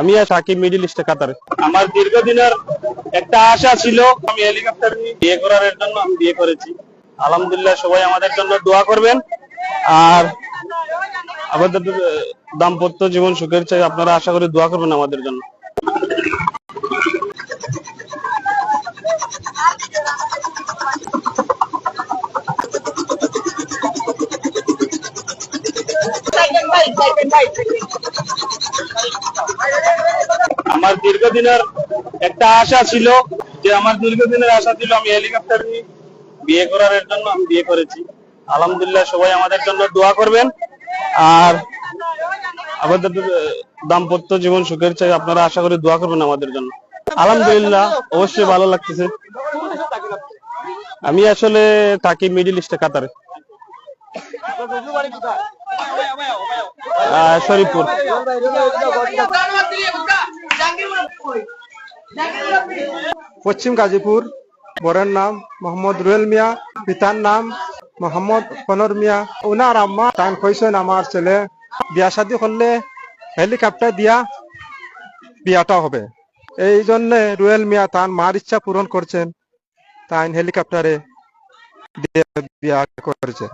আমি আর সাকিব মিডিল ইস্টে কাতারে। আমার দীর্ঘদিনের একটা আশা ছিল, আমি হেলিকপ্টার বিয়ে করার জন্য আমি বিয়ে করেছি। আলহামদুলিল্লাহ সবাই আমাদের জন্য দোয়া করবেন। আর আমাদের দাম্পত্য জীবন সুখের চাই আপনারা আশা করি দোয়া করবেন আমাদের জন্য। আমার দীর্ঘদিনের একটা আশা ছিল যে আমার দীর্ঘদিনের আশা ছিল আমি হেলিকপ্টার নিয়ে বিয়ে করার জন্য আমি বিয়ে করেছি। আলহামদুলিল্লাহ সবাই আমাদের জন্য দোয়া করবেন। আর আমাদের দাম্পত্য জীবন সুখের চাই আপনারা আশা করি দোয়া করবেন আমাদের জন্য। আলহামদুলিল্লাহ, অবশ্যই ভালো লাগতেছে। আমি আসলে থাকি মিডিল ইস্টে কাতারে শরীফপুর। পশ্চিম গাজীপুর বরের নাম মোহাম্মদ রুয়েল মিয়া, পিতার নাম মোহাম্মদ কনর মিয়া। ওনার আম্মা তান কইছেন আমার ছেলে, বিয়া শাদী করলে হেলিকপ্টার দিয়া বিয়াটা হবে। এই জন্য রুয়েল মিয়া তার মার ইচ্ছা পূরণ করছেন, তাই হেলিকপ্টারে বিয়া করেছে।